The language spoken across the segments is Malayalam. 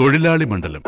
തൊഴിലാളി മണ്ഡലം.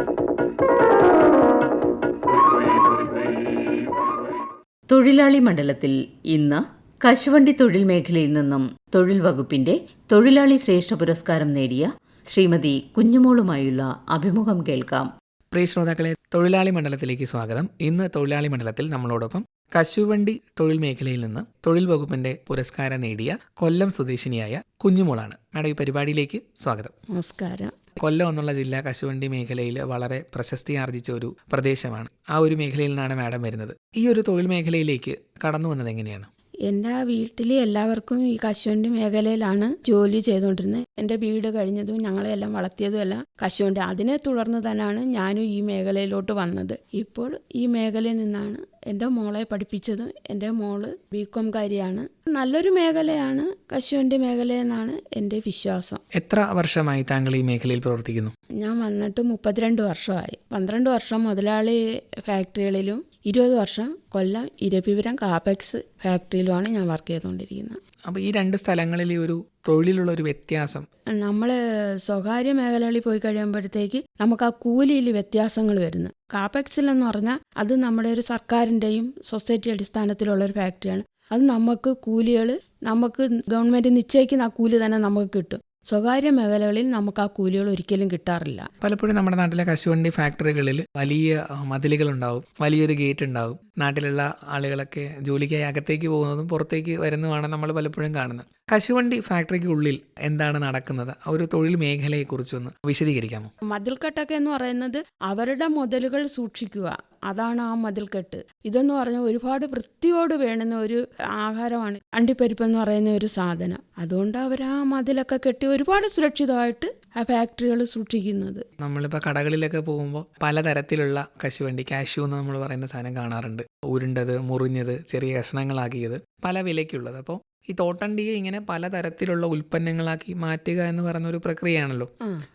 തൊഴിലാളി മണ്ഡലത്തിൽ ഇന്ന് കശുവണ്ടി തൊഴിൽ മേഖലയിൽ നിന്നും തൊഴിൽ വകുപ്പിന്റെ തൊഴിലാളി ശ്രേഷ്ഠ പുരസ്കാരം നേടിയ ശ്രീമതി കുഞ്ഞുമോളുമായുള്ള അഭിമുഖം കേൾക്കാം. പ്രിയ ശ്രോതാക്കളെ തൊഴിലാളി മണ്ഡലത്തിലേക്ക് സ്വാഗതം. ഇന്ന് തൊഴിലാളി മണ്ഡലത്തിൽ നമ്മളോടൊപ്പം കശുവണ്ടി തൊഴിൽ മേഖലയിൽ നിന്ന് തൊഴിൽ വകുപ്പിന്റെ പുരസ്കാരം നേടിയ കൊല്ലം സ്വദേശിനിയായ കുഞ്ഞുമോളാണ്. മാഡം ഈ പരിപാടിയിലേക്ക് സ്വാഗതം. നമസ്കാരം. കൊല്ലം എന്നുള്ള ജില്ല കശുവണ്ടി മേഖലയിൽ വളരെ പ്രശസ്തി ആർജിച്ച ഒരു പ്രദേശമാണ്. ആ ഒരു മേഖലയിൽ നിന്നാണ് മാഡം വരുന്നത്. ഈ ഒരു തൊഴിൽ മേഖലയിലേക്ക് കടന്നു വന്നത് എങ്ങനെയാണ്? എന്റെ വീട്ടിൽ എല്ലാവർക്കും ഈ കശുവണ്ടി മേഖലയിലാണ് ജോലി ചെയ്തുകൊണ്ടിരുന്നത്. എന്റെ വീട് കഴിഞ്ഞതും ഞങ്ങളെല്ലാം വളർത്തിയതും എല്ലാം കശുവണ്ടി. അതിനെ തുടർന്ന് തന്നെയാണ് ഞാനും ഈ മേഖലയിലോട്ട് വന്നത്. ഇപ്പോൾ ഈ മേഖലയിൽ നിന്നാണ് എന്റെ മോളെ പഠിപ്പിച്ചത് എന്റെ മോൾ ബി കോംകാരിയാണ് നല്ലൊരു മേഖലയാണ് കശുവിന്റെ മേഖലയെന്നാണ് എന്റെ വിശ്വാസം. എത്ര വർഷമായി താങ്കൾ ഈ മേഖലയിൽ പ്രവർത്തിക്കുന്നു? ഞാൻ വന്നിട്ട് മുപ്പത്തിരണ്ട് വർഷമായി. പന്ത്രണ്ട് വർഷം മുതലാളി ഫാക്ടറികളിലും ഇരുപത് വർഷം കൊല്ലം ഇരപ്പിപുരം കാപെക്സ് ഫാക്ടറിയിലുമാണ് ഞാൻ വർക്ക് ചെയ്തുകൊണ്ടിരിക്കുന്നത്. അപ്പോൾ ഈ രണ്ട് സ്ഥലങ്ങളിൽ ഈ ഒരു തൊഴിലുള്ള ഒരു വ്യത്യാസം. നമ്മൾ സ്വകാര്യ മേഖലകളിൽ പോയി കഴിയുമ്പോഴത്തേക്ക് നമുക്ക് ആ കൂലിയിൽ വ്യത്യാസങ്ങൾ വരുന്നു. കാപെക്സിൽ എന്ന് പറഞ്ഞാൽ അത് നമ്മുടെ ഒരു സർക്കാരിന്റെയും സൊസൈറ്റി അടിസ്ഥാനത്തിലുള്ള ഒരു ഫാക്ടറിയാണ് അത് നമുക്ക് കൂലികൾ നമുക്ക് ഗവൺമെന്റ് നിശ്ചയിക്കുന്ന ആ കൂലി തന്നെ നമുക്ക് കിട്ടും. സ്വകാര്യ മേഖലകളിൽ നമുക്ക് ആ കൂലികൾ ഒരിക്കലും കിട്ടാറില്ല. പലപ്പോഴും നമ്മുടെ നാട്ടിലെ കശുവണ്ടി ഫാക്ടറികളിൽ വലിയ മതിലുകൾ ഉണ്ടാവും. വലിയൊരു ഗേറ്റ് ഉണ്ടാവും. നാട്ടിലുള്ള ആളുകളൊക്കെ ജോലിക്കായി അകത്തേക്ക് പോകുന്നതും പുറത്തേക്ക് വരുന്നതുമാണ് നമ്മൾ പലപ്പോഴും കാണുന്നത്. കശുവണ്ടി ഫാക്ടറിക്ക് ഉള്ളിൽ എന്താണ് നടക്കുന്നത്? ആ ഒരു തൊഴിൽ മേഖലയെക്കുറിച്ചൊന്ന് വിശദീകരിക്കാമോ? മതിൽക്കെട്ടൊക്കെ എന്ന് പറയുന്നത് അവരുടെ മുതലുകൾ സൂക്ഷിക്കുക. അതാണ് ആ മതിൽക്കെട്ട്. ഇതെന്ന് പറഞ്ഞാൽ ഒരുപാട് വൃത്തിയോട് വേണുന്ന ഒരു ആഹാരമാണ്. അണ്ടിപ്പരിപ്പ് എന്ന് പറയുന്ന ഒരു സാധനം. അതുകൊണ്ട് അവർ ആ മതിലൊക്കെ കെട്ടി ഒരുപാട് സുരക്ഷിതമായിട്ട് ആ ഫാക്ടറികൾ സൂക്ഷിക്കുന്നത്. നമ്മളിപ്പോൾ കടകളിലൊക്കെ പോകുമ്പോൾ പലതരത്തിലുള്ള കശുവണ്ടി കാഷ്യൂ എന്ന് നമ്മൾ പറയുന്ന സാധനം കാണാറുണ്ട്. ഉരുണ്ടത് മുറിഞ്ഞത് ചെറിയ കഷ്ണങ്ങളാക്കിയത് പല വിലയ്ക്കുള്ളത്. അപ്പോൾ ഈ തോട്ടണ്ടിയെ ഇങ്ങനെ പല തരത്തിലുള്ള ഉൽപ്പന്നങ്ങളാക്കി മാറ്റുക എന്ന് പറയുന്ന ഒരു പ്രക്രിയയാണല്ലോ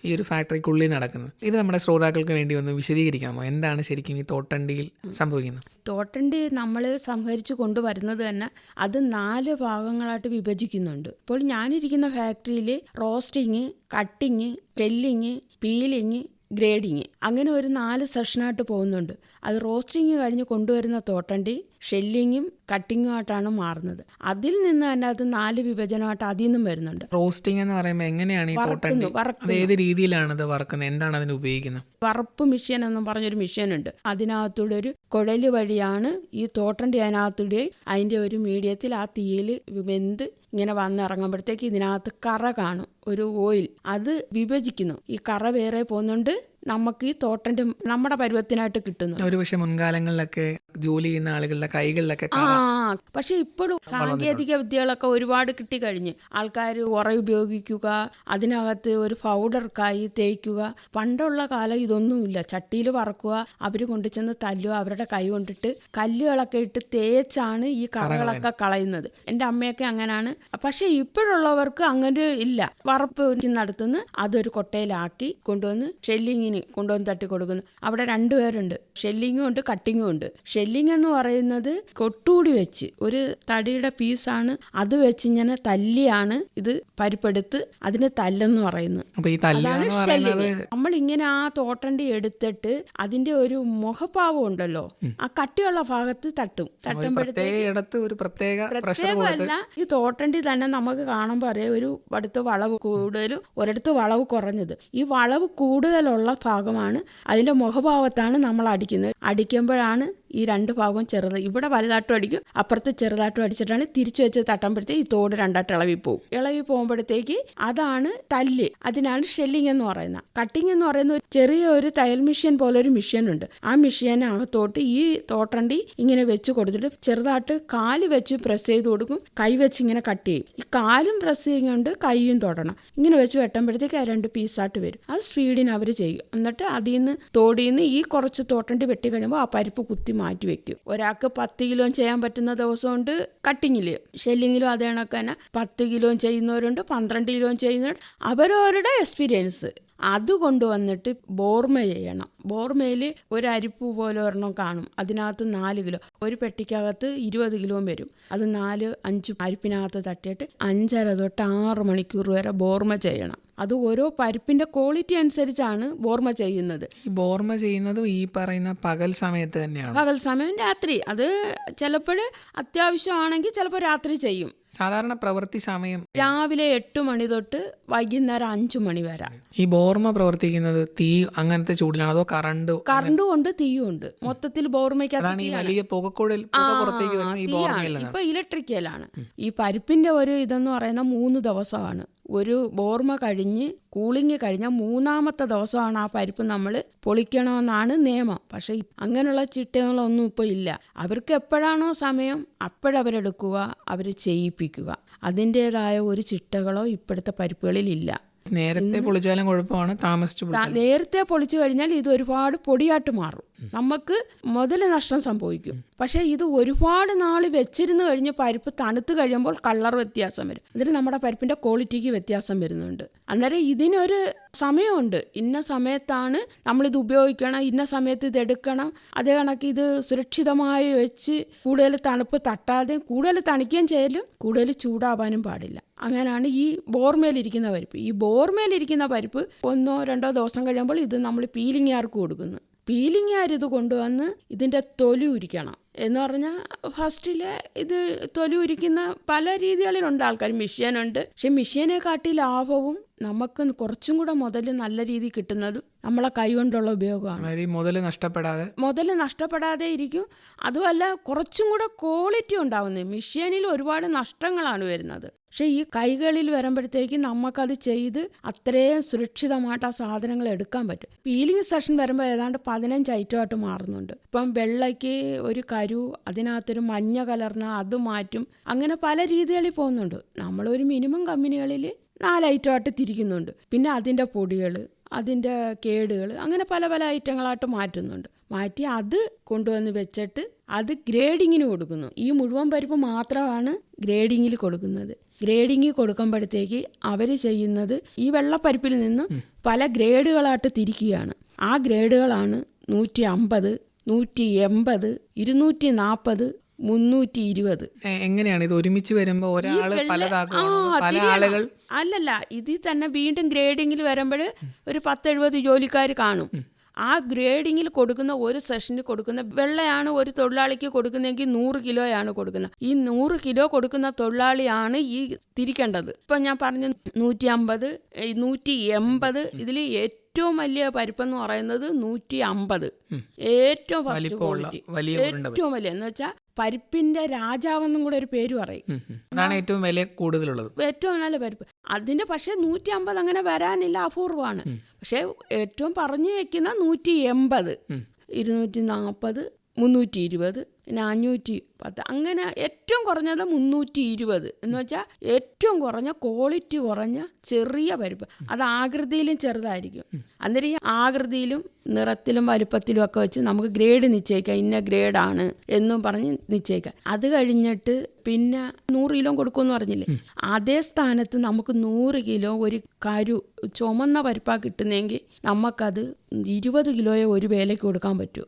ഈ ഒരു ഫാക്ടറിക്കുള്ളിൽ നടക്കുന്നത്. ഇത് നമ്മുടെ ശ്രോതാക്കൾക്ക് വേണ്ടി ഒന്ന് വിശദീകരിക്കാമോ? എന്താണ് ശരിക്കും ഈ തോട്ടണ്ടിയിൽ സംഭവിക്കുന്നത്? തോട്ടണ്ടി നമ്മൾ സംഹരിച്ചു കൊണ്ടുവരുന്നത് തന്നെ അത് നാല് ഭാഗങ്ങളായിട്ട് വിഭജിക്കുന്നുണ്ട്. ഇപ്പോൾ ഞാനിരിക്കുന്ന ഫാക്ടറിയിൽ roasting cutting shelling peeling grading അങ്ങനെ ഒരു നാല് സെഷനായിട്ട് പോകുന്നുണ്ട്. അത് റോസ്റ്റിങ് കഴിഞ്ഞ് കൊണ്ടുവരുന്ന തോട്ടണ്ടി ഷെല്ലിങ്ങും കട്ടിങ്ങും ആയിട്ടാണ് മാറുന്നത്. അതിൽ നിന്ന് തന്നെ അത് നാല് വിഭജനമായിട്ട് അതിൽ നിന്നും വരുന്നുണ്ട്. റോസ്റ്റിംഗ് എന്ന് പറയുമ്പോൾ എങ്ങനെയാണ് ഈ ഏത് രീതിയിലാണ് ഇത് വറക്കുന്നത്? എന്താണ് അതിന് ഉപയോഗിക്കുന്നത്? വറപ്പ് മിഷ്യൻ എന്ന് പറഞ്ഞൊരു മിഷ്യനുണ്ട് അതിനകത്തൂടെ ഒരു കുഴൽ വഴിയാണ് ഈ തോട്ടന്റെ അതിനകത്തൂടെ അതിന്റെ ഒരു മീഡിയത്തിൽ ആ തീയിൽ വെന്ത് ഇങ്ങനെ വന്നിറങ്ങുമ്പോഴത്തേക്ക് ഇതിനകത്ത് കറ കാണും ഒരു ഓയിൽ. അത് വിഭജിക്കുന്നു. ഈ കറ വേറെ പോകുന്നുണ്ട്. നമുക്ക് ഈ തോട്ടന്റെ നമ്മുടെ പരുവത്തിനായിട്ട് കിട്ടുന്നു. ഒരു പക്ഷേ മുൻകാലങ്ങളിലൊക്കെ ജോലി ചെയ്യുന്ന ആളുകളുടെ കൈകളിലൊക്കെ ആ കറ പക്ഷെ ഇപ്പോഴും സാങ്കേതിക വിദ്യകളൊക്കെ ഒരുപാട് കിട്ടിക്കഴിഞ്ഞ് ആൾക്കാർ ഉറ ഉപയോഗിക്കുക അതിനകത്ത് ഒരു പൗഡർക്കായി തേക്കുക പണ്ടുള്ള കാലം ഇതൊന്നുമില്ല. ചട്ടിയിൽ വറക്കുക അവർ കൊണ്ടുചെന്ന് തല്ലുക അവരുടെ കൈ കൊണ്ടിട്ട് കല്ലുകളൊക്കെ ഇട്ട് തേച്ചാണ് ഈ കറകളൊക്കെ കളയുന്നത്. എന്റെ അമ്മയൊക്കെ അങ്ങനെയാണ് പക്ഷെ ഇപ്പോഴുള്ളവർക്ക് അങ്ങനെ ഇല്ല. വറപ്പ് നടത്തുന്ന. അതൊരു കൊട്ടയിലാക്കി കൊണ്ടുവന്ന് ഷെല്ലിങ്ങിന് കൊണ്ടുവന്ന് തട്ടി കൊടുക്കുന്നു അവിടെ രണ്ടുപേരുണ്ട്. ഷെല്ലിങ്ങും ഉണ്ട് കട്ടിങ്ങും ഉണ്ട്. ഷെല്ലിങ് എന്ന് പറയുന്നത് കൊട്ടുകൂടി വെച്ച്. ഒരു തടിയുടെ പീസാണ്. അത് വെച്ച് ഇങ്ങനെ തല്ലിയാണ് ഇത് പരിപ്പെടുത്ത് അതിന് തല്ലെന്ന് പറയുന്നത്. അതാണ് നമ്മൾ ഇങ്ങനെ ആ തോട്ടണ്ടി എടുത്തിട്ട് അതിന്റെ ഒരു മുഖഭാവം ഉണ്ടല്ലോ. ആ കട്ടിയുള്ള ഭാഗത്ത് തട്ടും. തട്ടുമ്പോഴത്തേക്കല്ല തട്ടുമ്പോഴത്തേക്ക് ഒരു പ്രത്യേക പ്രത്യേകമല്ല ഈ തോട്ടണ്ടി തന്നെ നമുക്ക് കാണുമ്പോൾ അറിയാം ഒരു അടുത്ത് വളവ് കൂടുതലും ഒരിടത്ത് വളവ് കുറഞ്ഞത്. ഈ വളവ് കൂടുതലുള്ള ഭാഗമാണ് അതിന്റെ മുഖഭാവത്താണ് നമ്മൾ അടിക്കുന്നത്. അടിക്കുമ്പോഴാണ് ഈ രണ്ട് ഭാഗവും ചെറുത്. ഇവിടെ വലുതാട്ടും അടിക്കും അപ്പുറത്ത് ചെറുതാട്ടും അടിച്ചിട്ടാണ് തിരിച്ചു വെച്ച് തട്ടുമ്പോഴത്തേക്ക് ഈ തോട് രണ്ടായിട്ട് ഇളവി പോകും ഇളവി പോകുമ്പോഴത്തേക്ക് അതാണ് തല്ല്. അതിനാണ് ഷെല്ലിംഗ് എന്ന് പറയുന്നത്. കട്ടിംഗ് എന്ന് പറയുന്ന ഒരു ചെറിയ ഒരു തയ്യൽ മെഷീൻ പോലെ ഒരു മെഷീൻ ഉണ്ട്. ആ മെഷീനകത്തോട്ട് ഈ തോട്ടണ്ടി ഇങ്ങനെ വെച്ച് കൊടുത്തിട്ട് ചെറുതായിട്ട് കാൽ വെച്ച് പ്രസ് ചെയ്ത് കൊടുക്കും. കൈ വെച്ച് ഇങ്ങനെ കട്ട് ചെയ്യും. ഈ കാലും പ്രസ് ചെയ്യുന്നുണ്ട് കൈയും തൊടണം. ഇങ്ങനെ വെച്ച് വെട്ടുമ്പോഴത്തേക്ക് ആ രണ്ട് പീസായിട്ട് വരും. അത് സ്പീഡിന് അവർ ചെയ്യും. എന്നിട്ട് അതിൽ നിന്ന് തോടിയിൽ നിന്ന് ഈ കുറച്ച് തോട്ടണ്ടി വെട്ടി കഴിയുമ്പോൾ ആ പരിപ്പ് കുത്തി മാറ്റി വെക്കും ഒരാൾക്ക് പത്ത് കിലോ ചെയ്യാൻ പറ്റുന്ന ദിവസമുണ്ട് കട്ടിങ്ങിൽ ഷെല്ലിങ്ങിലും അതേ കണക്ക് തന്നെ പത്ത് കിലോ ചെയ്യുന്നവരുണ്ട് പന്ത്രണ്ട് കിലോ ചെയ്യുന്നവരുണ്ട്. അവരവരുടെ എക്സ്പീരിയൻസ്. അത് കൊണ്ടുവന്നിട്ട് ബോർമ ചെയ്യണം. ബോർമയിൽ ഒരു അരിപ്പ് പോലെ ഒരെണ്ണം കാണും. അതിനകത്ത് നാല് കിലോ. ഒരു പെട്ടിക്കകത്ത് ഇരുപത് കിലോ വരും. അത് നാല് അഞ്ച് പരിപ്പിനകത്ത് തട്ടിയിട്ട് അഞ്ചര തൊട്ട് ആറ് മണിക്കൂർ വരെ ബോർമ ചെയ്യണം. അത് ഓരോ പരിപ്പിന്റെ ക്വാളിറ്റി അനുസരിച്ചാണ് ബോർമ ചെയ്യുന്നത്. ഈ ബോർമ ചെയ്യുന്നത് ഈ പറയുന്ന പകൽ സമയത്ത് തന്നെയാണ്? പകൽ സമയം രാത്രി. അത് ചിലപ്പോൾ അത്യാവശ്യമാണെങ്കിൽ ചിലപ്പോൾ രാത്രി ചെയ്യും. സാധാരണ പ്രവൃത്തി സമയം രാവിലെ എട്ട് മണി തൊട്ട് വൈകുന്നേരം അഞ്ചു മണി വരെ. ഈ ബോർമ പ്രവർത്തിക്കുന്നത് തീ അങ്ങനത്തെ ചൂടിലാണ്? അതോ കറണ്ട്? കറണ്ടും ഉണ്ട് തീയും ഉണ്ട്. മൊത്തത്തിൽ ബോർമയ്ക്ക് അതാണ് ഈ വലിയ പുകക്കുഴൽ പുക പുറത്തേക്ക് വരുന്ന ഈ ഇപ്പൊ ഇലക്ട്രിക്കലാണ്. ഈ പരിപ്പിന്റെ ഒരു ഇതെന്ന് പറയുന്ന മൂന്ന് ദിവസമാണ്. ഒരു ബോർമ കഴിഞ്ഞ് കൂളിങ് കഴിഞ്ഞ മൂന്നാമത്തെ ദിവസമാണ് ആ പരിപ്പ് നമ്മൾ പൊളിക്കണമെന്നാണ് നിയമം. പക്ഷെ അങ്ങനെയുള്ള ചിട്ടകളൊന്നും ഇപ്പോൾ ഇല്ല. അവർക്ക് എപ്പോഴാണോ സമയം അപ്പോഴവരെടുക്കുക അവർ ചെയ്യിപ്പിക്കുക. അതിന്റെതായ ഒരു ചിട്ടകളോ ഇപ്പോഴത്തെ പരിപ്പുകളിൽ ഇല്ല നേരത്തെ പൊളിച്ചാലും കുഴപ്പമാണ് താമസിച്ചു നേരത്തെ പൊളിച്ചു കഴിഞ്ഞാൽ ഇത് ഒരുപാട് പൊടിയായിട്ട് മാറും. നമുക്ക് മുതൽ നഷ്ടം സംഭവിക്കും. പക്ഷേ ഇത് ഒരുപാട് നാൾ വെച്ചിരുന്ന് കഴിഞ്ഞ് പരിപ്പ് തണുത്ത് കഴിയുമ്പോൾ കളർ വ്യത്യാസം വരും. അതിന് നമ്മുടെ പരിപ്പിന്റെ ക്വാളിറ്റിക്ക് വ്യത്യാസം വരുന്നുണ്ട്. അന്നേരം ഇതിനൊരു സമയമുണ്ട്. ഇന്ന സമയത്താണ് നമ്മളിത് ഉപയോഗിക്കണം ഇന്ന സമയത്ത് ഇത് എടുക്കണം. അതേ കണക്ക് ഇത് സുരക്ഷിതമായി വെച്ച് കൂടുതൽ തണുപ്പ് തട്ടാതെ കൂടുതൽ തണിക്കുകയും ചെയ്യലും കൂടുതൽ ചൂടാവാനും പാടില്ല. അങ്ങനെയാണ് ഈ ബോർമേലിരിക്കുന്ന പരിപ്പ്. ഈ ബോർമേലിരിക്കുന്ന പരിപ്പ് ഒന്നോ രണ്ടോ ദിവസം കഴിയുമ്പോൾ ഇത് നമ്മൾ പീലിങ്ങുകാർക്ക് കൊടുക്കുന്നു. പീലിങ്ങുകാർ ഇത് കൊണ്ടുവന്ന് ഇതിന്റെ തൊലി ഉരിക്കണം. എന്ന് പറഞ്ഞാൽ ഫസ്റ്റിൽ ഇത് തൊലി ഉരിക്കുന്ന പല രീതികളിലുണ്ട് ആൾക്കാർ മെഷീനുണ്ട് പക്ഷെ മെഷീനെ കാട്ടി ലാഭവും നമുക്ക് കുറച്ചും കൂടെ മുതൽ നല്ല രീതിയിൽ കിട്ടുന്നത് നമ്മളെ കൈ കൊണ്ടുള്ള ഉപയോഗമാണ്. മുതൽ നഷ്ടപ്പെടാതെ. മുതൽ നഷ്ടപ്പെടാതെ ഇരിക്കും. അതുമല്ല കുറച്ചും കൂടെ ക്വാളിറ്റി ഉണ്ടാവുന്നത്. മെഷീനിൽ ഒരുപാട് നഷ്ടങ്ങളാണ് വരുന്നത്. പക്ഷെ ഈ കൈകളിൽ വരുമ്പോഴത്തേക്ക് നമുക്കത് ചെയ്ത് അത്രയും സുരക്ഷിതമായിട്ട് ആ സാധനങ്ങൾ എടുക്കാൻ പറ്റും. പീലിംഗ് സെഷൻ വരുമ്പോൾ ഏതാണ്ട് പതിനഞ്ച് ഐറ്റമായിട്ട് മാറുന്നുണ്ട്. ഇപ്പം വെള്ളയ്ക്ക് ഒരു കരു അതിനകത്തൊരു മഞ്ഞ കലർന്ന അത് മാറ്റും. അങ്ങനെ പല രീതികളിൽ പോകുന്നുണ്ട്. നമ്മളൊരു മിനിമം കമ്പനികളിൽ നാല് ഐറ്റമായിട്ട് തിരിക്കുന്നുണ്ട്. പിന്നെ അതിന്റെ പൊടികൾ അതിന്റെ കേടുകൾ അങ്ങനെ പല പല ഐറ്റങ്ങളായിട്ട് മാറ്റുന്നുണ്ട്. മാറ്റി അത് കൊണ്ടുവന്ന് വെച്ചിട്ട് അത് ഗ്രേഡിങ്ങിന് കൊടുക്കുന്നു. ഈ മുഴുവൻ പരിപ്പ് മാത്രമാണ് ഗ്രേഡിങ്ങിൽ കൊടുക്കുന്നത്. ഗ്രേഡിങ്ങിൽ കൊടുക്കുമ്പോഴത്തേക്ക് അവർ ചെയ്യുന്നത് ഈ വെള്ളപ്പരിപ്പിൽ നിന്ന് പല ഗ്രേഡുകളായിട്ട് തിരിക്കുകയാണ്. ആ ഗ്രേഡുകളാണ് നൂറ്റി അമ്പത് നൂറ്റി എൺപത് ഇരുന്നൂറ്റി നാൽപ്പത് മുന്നൂറ്റി ഇരുപത് എങ്ങനെയാണ് ഇത് ഒരുമിച്ച് വരുമ്പോൾ ഒരാൾ പല ആളുകൾ അല്ലല്ല ഇതിൽ തന്നെ വീണ്ടും ഗ്രേഡിങ്ങിൽ വരുമ്പോൾ ഒരു പത്തെഴുപത് ജോലിക്കാർ കാണും. ആ ഗ്രേഡിങ്ങിൽ കൊടുക്കുന്ന ഒരു സെഷനിൽ കൊടുക്കുന്ന വെള്ളയാണ് ഒരു തൊഴിലാളിക്ക് കൊടുക്കുന്നതെങ്കിൽ നൂറ് കിലോയാണ് കൊടുക്കുന്നത്. ഈ നൂറ് കിലോ കൊടുക്കുന്ന തൊഴിലാളിയാണ് ഈ തിരിക്കേണ്ടത്. ഇപ്പം ഞാൻ പറഞ്ഞു നൂറ്റി അമ്പത് നൂറ്റി എൺപത് ഇതിൽ ഏറ്റവും വലിയ പരിപ്പെന്ന് പറയുന്നത് നൂറ്റി അമ്പത് ഏറ്റവും ഫസ്റ്റ് ക്വാളിറ്റി വലിയ ഏറ്റവും വലിയ. എന്ന് വെച്ചാൽ പരിപ്പിന്റെ രാജാവെന്നും കൂടെ ഒരു പേര് പറയും. അതാണ് ഏറ്റവും വില കൂടുതലുള്ളത്. ഏറ്റവും നല്ല പരിപ്പ്. അതിന്റെ പക്ഷെ നൂറ്റി അമ്പത് അങ്ങനെ വരാനില്ല അപൂർവമാണ്. പക്ഷെ ഏറ്റവും പറഞ്ഞു വെക്കുന്ന നൂറ്റി എൺപത് ഇരുന്നൂറ്റി നാൽപ്പത് മുന്നൂറ്റി ഇരുപത് പിന്നെ അഞ്ഞൂറ്റി പത്ത്. അങ്ങനെ ഏറ്റവും കുറഞ്ഞത് മുന്നൂറ്റി ഇരുപത് എന്ന് വെച്ചാൽ ഏറ്റവും കുറഞ്ഞ ക്വാളിറ്റി കുറഞ്ഞ ചെറിയ പരിപ്പ്. അത് ആകൃതിയിലും ചെറുതായിരിക്കും. അന്നേരം ഈ ആകൃതിയിലും നിറത്തിലും വലുപ്പത്തിലും ഒക്കെ വെച്ച് നമുക്ക് ഗ്രേഡ് നിശ്ചയിക്കാം. ഇന്ന ഗ്രേഡാണ് എന്നും പറഞ്ഞ് നിശ്ചയിക്കാം. അത് കഴിഞ്ഞിട്ട് പിന്നെ നൂറ് കിലോ കൊടുക്കുമെന്ന് പറഞ്ഞില്ലേ? അതേ സ്ഥാനത്ത് നമുക്ക് നൂറ് കിലോ ഒരു കരു ചുമന്ന പരിപ്പാ കിട്ടുന്നെങ്കിൽ നമുക്കത് ഇരുപത് കിലോയെ ഒരു വേലയ്ക്ക് കൊടുക്കാൻ പറ്റൂ.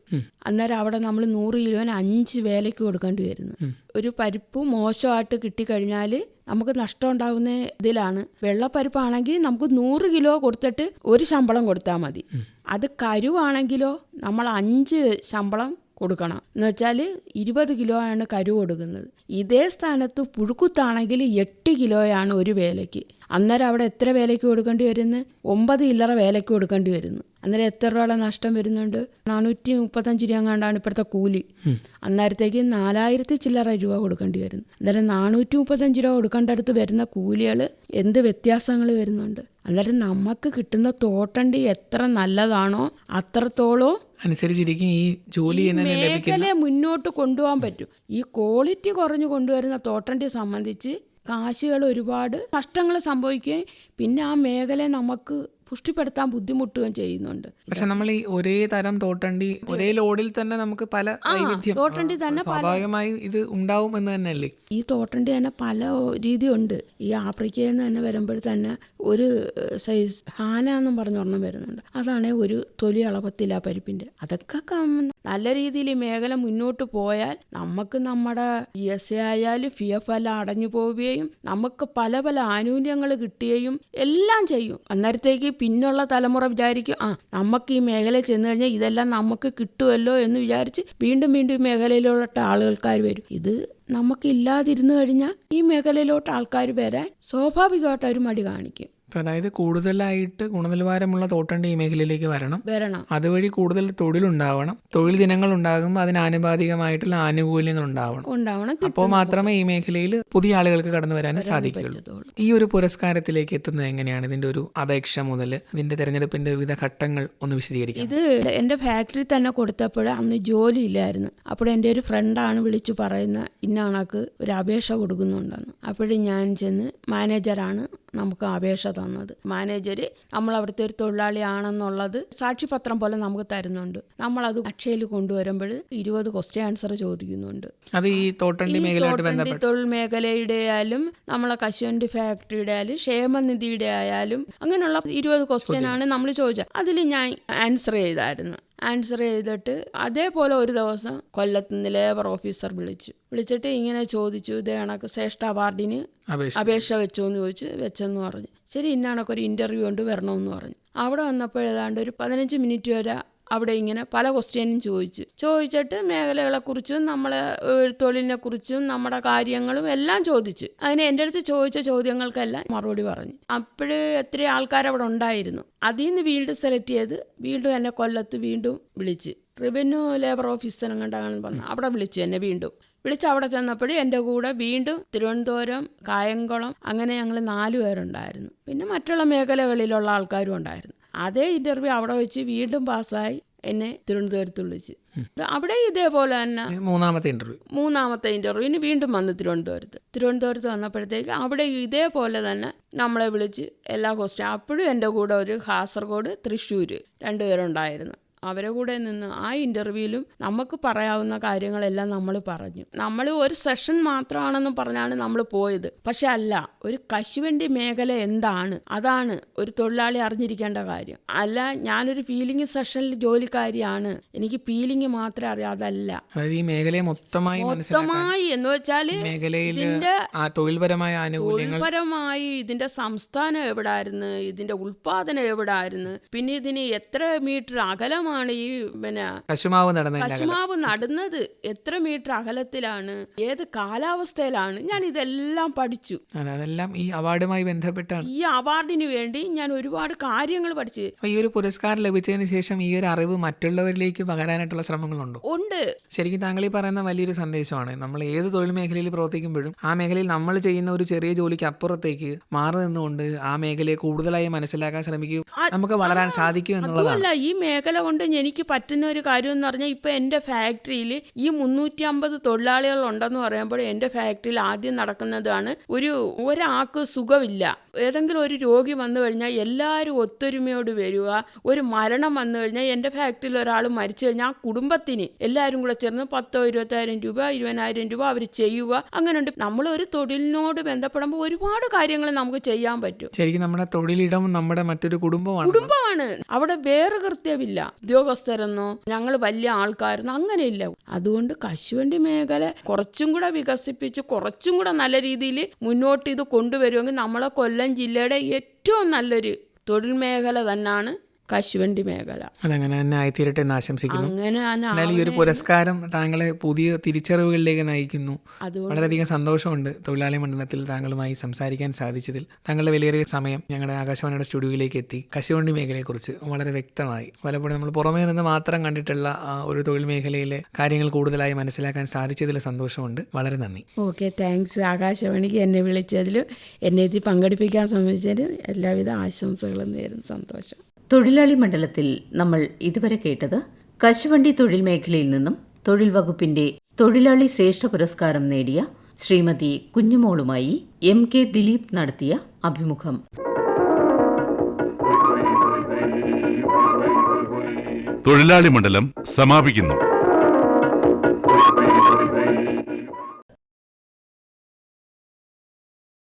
അന്നേരം അവിടെ നമ്മൾ നൂറ് കിലോന് അഞ്ച് വേലയ്ക്ക് കൊടുക്കേണ്ടി വരുന്നു. ഒരു പരിപ്പ് മോശമായിട്ട് കിട്ടിക്കഴിഞ്ഞാൽ നമുക്ക് നഷ്ടം ഉണ്ടാകുന്ന ഇതിലാണ്. വെള്ളപ്പരിപ്പാണെങ്കിൽ നമുക്ക് നൂറ് കിലോ കൊടുത്തിട്ട് ഒരു ശമ്പളം കൊടുത്താൽ മതി. അത് കരുവാണെങ്കിലോ നമ്മൾ അഞ്ച് ശമ്പളം കൊടുക്കണം. എന്ന് വെച്ചാൽ ഇരുപത് കിലോ ആണ് കരു കൊടുക്കുന്നത്. ഇതേ സ്ഥാനത്ത് പുഴുക്കുത്താണെങ്കിൽ എട്ട് കിലോയാണ് ഒരു വേലയ്ക്ക്. അന്നേരം അവിടെ എത്ര വേലയ്ക്ക് കൊടുക്കേണ്ടി വരുന്നു? ഒമ്പത് ഇല്ലറ വേലയ്ക്ക് കൊടുക്കേണ്ടി വരുന്നു. അന്നേരം എത്ര രൂപയുടെ നഷ്ടം വരുന്നുണ്ട്? നാനൂറ്റി മുപ്പത്തഞ്ച് രൂപ കണ്ടാണ് ഇപ്പോഴത്തെ കൂലി. അന്നേരത്തേക്ക് നാലായിരത്തി ചില്ലറ രൂപ കൊടുക്കേണ്ടി വരുന്നു. അന്നേരം നാനൂറ്റി മുപ്പത്തഞ്ച് രൂപ കൊടുക്കേണ്ടടുത്ത് വരുന്ന കൂലികൾ എന്ത് വ്യത്യാസങ്ങൾ വരുന്നുണ്ട്? അന്നേരം നമുക്ക് കിട്ടുന്ന തോട്ടണ്ടി എത്ര നല്ലതാണോ അത്രത്തോളം അനുസരിച്ചിരിക്കും ഈ ജോലി മേഖലയെ മുന്നോട്ട് കൊണ്ടുപോകാൻ പറ്റും. ഈ ക്വാളിറ്റി കുറഞ്ഞു കൊണ്ടുവരുന്ന തോട്ടണ്ടിയെ സംബന്ധിച്ച് കാശുകൾ ഒരുപാട് നഷ്ടങ്ങൾ സംഭവിക്കുകയും പിന്നെ ആ മേഖലയെ നമുക്ക് പുഷ്ടിപ്പെടുത്താൻ ബുദ്ധിമുട്ടുകയും ചെയ്യുന്നുണ്ട്. പക്ഷെ നമ്മൾ ഈ ഒരേ തരം തോട്ടണ്ടി ഒരേ ലോഡിൽ തന്നെ നമുക്ക് പല വൈവിധ്യം തോട്ടണ്ടി തന്നെ സ്വാഭാവികമായി ഇത് ഉണ്ടാവും എന്ന് തന്നെയല്ലേ? ഈ തോട്ടണ്ടി തന്നെ പല രീതിയുണ്ട്. ഈ ആഫ്രിക്കയിൽ നിന്ന് തന്നെ വരുമ്പോൾ തന്നെ ഒരു സൈസ് ഹാന എന്നും പറഞ്ഞ ഒരെണ്ണം വരുന്നുണ്ട്. അതാണ് ഒരു തൊലി അളവത്തില്ല പരിപ്പിന്റെ അതൊക്കെ നല്ല രീതിയിൽ ഈ മേഖല മുന്നോട്ട് പോയാൽ നമുക്ക് നമ്മുടെ ഇ എസ് എ ആയാലും പി എഫ് എല്ലാം അടഞ്ഞു പോവുകയും നമുക്ക് പല പല ആനുകൂല്യങ്ങൾ കിട്ടുകയും എല്ലാം ചെയ്യും. അന്നേരത്തേക്ക് പിന്നുള്ള തലമുറ വിചാരിക്കും ആ നമുക്ക് ഈ മേഖല ചെന്ന് കഴിഞ്ഞാൽ ഇതെല്ലാം നമുക്ക് കിട്ടുമല്ലോ എന്ന് വിചാരിച്ച് വീണ്ടും വീണ്ടും ഈ മേഖലയിലുള്ള ആളുകൾക്കാർ വരും. ഇത് നമുക്കില്ലാതിരുന്നു കഴിഞ്ഞാൽ ഈ മേഖലയിലോട്ട് ആൾക്കാർ വരാൻ സ്വാഭാവികമായിട്ട് അവർ മടി കാണിക്കും. ഇപ്പം അതായത് കൂടുതലായിട്ട് ഗുണനിലവാരമുള്ള തോട്ടണ്ടി ഈ മേഖലയിലേക്ക് വരണം. വരണം. അതുവഴി കൂടുതൽ തൊഴിലുണ്ടാവണം. തൊഴിൽ ദിനങ്ങൾ ഉണ്ടാകുമ്പോൾ അതിന് ആനുപാതികമായിട്ടുള്ള ആനുകൂല്യങ്ങൾ ഉണ്ടാവണം. ഉണ്ടാവണം അപ്പോൾ മാത്രമേ ഈ മേഖലയിൽ പുതിയ ആളുകൾക്ക് കടന്നു വരാനും സാധിക്കുകയുള്ളൂ. ഈ ഒരു പുരസ്കാരത്തിലേക്ക് എത്തുന്നത് എങ്ങനെയാണ്? ഇതിന്റെ ഒരു അപേക്ഷ മുതൽ ഇതിന്റെ തെരഞ്ഞെടുപ്പിന്റെ വിവിധ ഘട്ടങ്ങൾ ഒന്ന് വിശദീകരിക്കാം. ഇത് എന്റെ ഫാക്ടറി തന്നെ കൊടുത്തപ്പോൾ അന്ന് ജോലി ഇല്ലായിരുന്നു. അപ്പോൾ എന്റെ ഒരു ഫ്രണ്ടാണ് വിളിച്ചു പറയുന്ന ഇന്ന കണക്ക് ഒരു അപേക്ഷ കൊടുക്കുന്നുണ്ടെന്ന്. അപ്പോഴും ഞാൻ ചെന്ന് മാനേജറാണ് നമുക്ക് അപേക്ഷ തന്നത്. മാനേജർ നമ്മൾ അവിടുത്തെ ഒരു തൊഴിലാളിയാണെന്നുള്ളത് സാക്ഷിപത്രം പോലെ നമുക്ക് തരുന്നുണ്ട്. നമ്മളത് അക്ഷയിൽ കൊണ്ടുവരുമ്പോൾ ഇരുപത് ക്വസ്റ്റ്യൻ ആൻസർ ചോദിക്കുന്നുണ്ട്. അത് ഈ തോട്ടണ്ടി തോട്ടണ്ടി തൊഴിൽ മേഖലയുടെ ആയാലും നമ്മളെ കശുവണ്ടി ഫാക്ടറിയുടെ ആയാലും ക്ഷേമനിധിയുടെ ആയാലും അങ്ങനെയുള്ള ഇരുപത് ക്വസ്റ്റ്യൻ ആണ് നമ്മൾ ചോദിച്ചത്. അതിൽ ഞാൻ ആൻസർ ചെയ്തായിരുന്നു. ആൻസർ ചെയ്തിട്ട് അതേപോലെ ഒരു ദിവസം കൊല്ലത്ത് നിന്ന് ലേബർ ഓഫീസർ വിളിച്ചു. വിളിച്ചിട്ട് ഇങ്ങനെ ചോദിച്ചു ഇതേ കണക്ക് ശ്രേഷ്ഠ അവാർഡിന് അപേക്ഷ വെച്ചോ എന്ന് ചോദിച്ചു വെച്ചെന്ന് പറഞ്ഞു. ശരി ഇന്നണക്കൊരു ഇന്റർവ്യൂ കൊണ്ട് വരണമെന്ന് പറഞ്ഞു. അവിടെ വന്നപ്പോൾ ഏതാണ്ട് ഒരു പതിനഞ്ച് മിനിറ്റ് വരെ അവിടെ ഇങ്ങനെ പല ക്വസ്റ്റ്യനും ചോദിച്ചു. ചോദിച്ചിട്ട് മേഖലകളെക്കുറിച്ചും നമ്മളെ തൊഴിലിനെക്കുറിച്ചും നമ്മുടെ കാര്യങ്ങളും എല്ലാം ചോദിച്ചു. അതിന് എന്റെ അടുത്ത് ചോദിച്ച ചോദ്യങ്ങൾക്കെല്ലാം മറുപടി പറഞ്ഞു. അപ്പോഴ് എത്ര ആൾക്കാർ അവിടെ ഉണ്ടായിരുന്നു. അതിൽ നിന്ന് വീണ്ടും സെലക്ട് ചെയ്ത് വീണ്ടും എന്നെ കൊല്ലത്ത് വീണ്ടും വിളിച്ച്. റവന്യൂ ലേബർ ഓഫീസർ കണ്ടാണെന്ന് പറഞ്ഞു അവിടെ വിളിച്ചു എന്നെ വീണ്ടും. വിളിച്ച് അവിടെ ചെന്നപ്പോഴും എന്റെ കൂടെ വീണ്ടും തിരുവനന്തപുരം കായംകുളം അങ്ങനെ ഞങ്ങൾ നാല് പേരുണ്ടായിരുന്നു. പിന്നെ മറ്റുള്ള മേഖലകളിലുള്ള ആൾക്കാരും ഉണ്ടായിരുന്നു. അതേ ഇന്റർവ്യൂ അവിടെ വെച്ച് വീണ്ടും പാസ്സായി എന്നെ തിരുവനന്തപുരത്ത് വിളിച്ച്. അവിടെ ഇതേപോലെ തന്നെ. മൂന്നാമത്തെ ഇന്റർവ്യൂ മൂന്നാമത്തെ ഇന്റർവ്യൂവിന് വീണ്ടും വന്ന് തിരുവനന്തപുരത്ത്. തിരുവനന്തപുരത്ത് വന്നപ്പോഴത്തേക്ക് അവിടെ ഇതേപോലെ തന്നെ നമ്മളെ വിളിച്ച് എല്ലാ ക്വസ്റ്റ്യൻ അപ്പോഴും എന്റെ കൂടെ ഒരു കാസർഗോഡ് തൃശ്ശൂർ രണ്ടുപേരുണ്ടായിരുന്നു. അവരെ കൂടെ നിന്ന് ആ ഇന്റർവ്യൂവിലും നമുക്ക് പറയാവുന്ന കാര്യങ്ങളെല്ലാം നമ്മൾ പറഞ്ഞു. നമ്മൾ ഒരു സെഷൻ മാത്രമാണെന്ന് പറഞ്ഞാണ് നമ്മൾ പോയത്. പക്ഷെ അല്ല ഒരു കശുവണ്ടി മേഖല എന്താണ്? അതാണ് ഒരു തൊഴിലാളി അറിഞ്ഞിരിക്കേണ്ട കാര്യം. അല്ല ഞാനൊരു പീലിംഗ് സെഷനിൽ ജോലിക്കാരിയാണ്. എനിക്ക് പീലിംഗ് മാത്രമേ അറിയാം അതല്ല ഈ മേഖലയെ മൊത്തമായി മൊത്തമായി എന്ന് വെച്ചാൽ ഇതിന്റെ തൊഴിൽപരമായ തൊഴിൽപരമായി ഇതിന്റെ സംസ്ഥാനം എവിടായിരുന്നു? ഇതിന്റെ ഉൽപാദനം എവിടായിരുന്നു? പിന്നെ ഇതിന് എത്ര മീറ്റർ അകലമാണ് ഈ പിന്നെ കശുമാവ് നടന്നതിന്റെ അകലം. കശുമാവ് നടുന്നത് എത്ര മീറ്റർ അകലത്തിലാണ് ഏത് കാലാവസ്ഥയിലാണ് ഞാൻ ഇതെല്ലാം പഠിച്ചു. അതെ അതെല്ലാം ഈ അവാർഡുമായി ബന്ധപ്പെട്ടാണ്. ഈ അവാർഡിന് വേണ്ടി ഞാൻ ഒരുപാട് കാര്യങ്ങൾ പഠിച്ചു. ഈ ഒരു പുരസ്കാരം ലഭിച്ചതിന് ശേഷം ഈ ഒരു അറിവ് മറ്റുള്ളവരിലേക്ക് പകരാനായിട്ടുള്ള ശ്രമങ്ങളുണ്ടോ? ഉണ്ട്. ശരിക്കും താങ്കൾ ഈ പറയുന്ന വലിയൊരു സന്ദേശമാണ്. നമ്മൾ ഏത് തൊഴിൽ മേഖലയിൽ പ്രവർത്തിക്കുമ്പോഴും ആ മേഖലയിൽ നമ്മൾ ചെയ്യുന്ന ഒരു ചെറിയ ജോലിക്ക് അപ്പുറത്തേക്ക് മാറി നിന്നുകൊണ്ട് ആ മേഖലയെ കൂടുതലായി മനസ്സിലാക്കാൻ ശ്രമിക്കും. നമുക്ക് വളരാൻ സാധിക്കും എന്നുള്ളതാണ്. ഈ മേഖല കൊണ്ട് എനിക്ക് പറ്റുന്ന ഒരു കാര്യം എന്ന് പറഞ്ഞാൽ ഇപ്പോൾ എന്റെ ഫാക്ടറിയിൽ ഈ മുന്നൂറ്റി അമ്പത് തൊഴിലാളികൾ ഉണ്ടെന്ന് പറയുമ്പോൾ എന്റെ ഫാക്ടറിയിൽ ആദ്യം നടക്കുന്നതാണ് ഒരു ഒരാൾക്ക് സുഖമില്ല. ഏതെങ്കിലും ഒരു രോഗി വന്നു കഴിഞ്ഞാൽ എല്ലാവരും ഒത്തൊരുമയോട് വരിക. ഒരു മരണം വന്നു കഴിഞ്ഞാൽ എന്റെ ഫാക്ടറിയിൽ ഒരാൾ മരിച്ചു കഴിഞ്ഞാൽ ആ കുടുംബത്തിന് എല്ലാവരും കൂടെ ചേർന്ന് പത്തോ ഇരുപത്തായിരം രൂപ ഇരുപതിനായിരം രൂപ അവർ ചെയ്യുക. അങ്ങനെയുണ്ട്. നമ്മൾ ഒരു തൊഴിലിനോട് ബന്ധപ്പെടുമ്പോൾ ഒരുപാട് കാര്യങ്ങൾ നമുക്ക് ചെയ്യാൻ പറ്റും. ശരിക്കും നമ്മുടെ തൊഴിലിടം നമ്മുടെ മറ്റൊരു കുടുംബമാണ്. കുടുംബമാണ്. അവിടെ വേറെ കൃത്യമില്ല. ഉദ്യോഗസ്ഥരെന്നോ ഞങ്ങൾ വലിയ ആൾക്കാരെന്നോ അങ്ങനെയില്ല. അതുകൊണ്ട് കശുവണ്ടി മേഖല കുറച്ചും കൂടെ വികസിപ്പിച്ച് കുറച്ചും കൂടെ നല്ല രീതിയിൽ മുന്നോട്ട് ഇത് കൊണ്ടുവരുമെങ്കിൽ നമ്മളെ കൊല്ലം ജില്ലയുടെ ഏറ്റവും നല്ലൊരു തൊഴിൽ മേഖല തന്നെയാണ് കശുവണ്ടി മേഖല. അതങ്ങനെ തന്നെ ആയിത്തീരട്ടെ എന്ന് ആശംസിക്കുന്നു. അങ്ങനെ ഈ ഒരു പുരസ്കാരം താങ്കളെ പുതിയ തിരിച്ചറിവുകളിലേക്ക് നയിക്കുന്നു. അത് വളരെയധികം സന്തോഷമുണ്ട് തൊഴിലാളി മണ്ഡലത്തിൽ താങ്കളുമായി സംസാരിക്കാൻ സാധിച്ചതിൽ. താങ്കളുടെ വലിയൊരു സമയം ഞങ്ങളുടെ ആകാശവാണിയുടെ സ്റ്റുഡിയോയിലേക്ക് എത്തി. കശുവണ്ടി മേഖലയെക്കുറിച്ച് വളരെ വ്യക്തമായി. പലപ്പോഴും നമ്മൾ പുറമേ നിന്ന് മാത്രം കണ്ടിട്ടുള്ള ഒരു തൊഴിൽ മേഖലയിലെ കാര്യങ്ങൾ കൂടുതലായി മനസ്സിലാക്കാൻ സാധിച്ചതിൽ സന്തോഷമുണ്ട്. വളരെ നന്ദി. ഓക്കെ താങ്ക്സ് ആകാശവാണിക്ക് എന്നെ വിളിച്ചതിൽ എന്നെ ഇതിൽ പങ്കെടുപ്പിക്കാൻ സംബന്ധിച്ചതിന് എല്ലാവിധ ആശംസകളും നേരുന്നു. സന്തോഷം. തൊഴിലാളി മണ്ഡലത്തിൽ നമ്മൾ ഇതുവരെ കേട്ടത് കശുവണ്ടി തൊഴിൽ മേഖലയിൽ നിന്നും തൊഴിൽ വകുപ്പിന്റെ തൊഴിലാളി ശ്രേഷ്ഠ പുരസ്കാരം നേടിയ ശ്രീമതി കുഞ്ഞുമോളുമായി എം കെ ദിലീപ് നടത്തിയ അഭിമുഖം. തൊഴിലാളി മണ്ഡലം സമാപിക്കുന്നു.